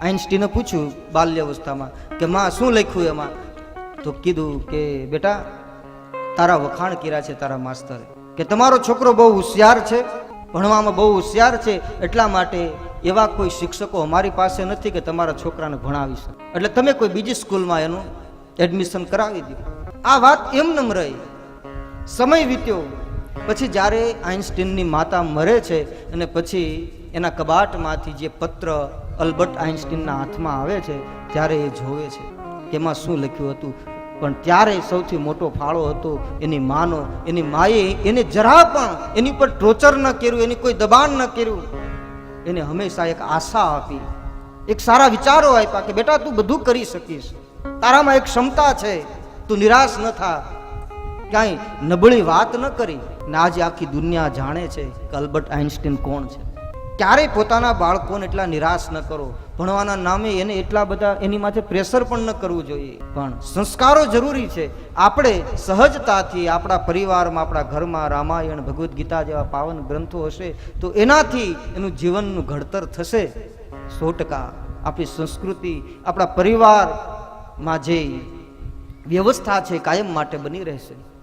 આઈન્સ્ટીને પૂછ્યું બાલ્યાવસ્થામાં કે, માં, શું લખ્યું એમાં? તો કીધું કે, બેટા, તારા વખાણ કર્યા છે તારા માસ્તરે. કે તમારો છોકરો બહુ હોશિયાર છે, ભણવામાં બહુ હોશિયાર છે, એટલા માટે એવા કોઈ શિક્ષકો અમારી પાસે નથી કે તમારા છોકરાને ભણાવી શકે. એટલે તમે કોઈ બીજી સ્કૂલમાં એનું એડમિશન કરાવી દીધું આ વાત એમનેમ રહી. સમય વીત્યો. પછી જ્યારે આઈન્સ્ટીનની માતા મરે છે અને પછી એના કબાટમાંથી જે પત્ર અલ્બર્ટ આઇન્સ્ટીનના હાથમાં આવે છે ત્યારે એ જોવે છે. એમાં શું લખ્યું હતું? પણ ત્યારે સૌથી મોટો ફાળો હતો એની માનો, એની માએ એને જરા પણ એની પર ટોર્ચર ન કર્યું, એની કોઈ દબાણ ન કર્યું. એને હંમેશા એક આશા આપી, એક સારા વિચારો આપ્યા કે બેટા તું બધું કરી શકીશ. તારામાં એક ક્ષમતા છે, તું નિરાશ ન થા. ક્યાંય નબળી વાત ન કરી. ને આજે આખી દુનિયા જાણે છે કે અલ્બર્ટ આઇન્સ્ટીન કોણ છે? ક્યારેય પોતાના બાળકોને એટલા નિરાશ ન કરો. ભણવાના નામે એને એટલા બધા એની માથે પ્રેશર પણ ન કરવું જોઈએ. પણ સંસ્કારો જરૂરી છે. આપણે સહજતાથી આપણા પરિવારમાં, આપણા ઘરમાં રામાયણ, ભગવદ્ ગીતા જેવા પાવન ગ્રંથો હશે તો એનાથી એનું જીવનનું ઘડતર થશે. સો ટકા આપણી સંસ્કૃતિ, આપણા પરિવારમાં જે વ્યવસ્થા છે કાયમ માટે બની રહેશે.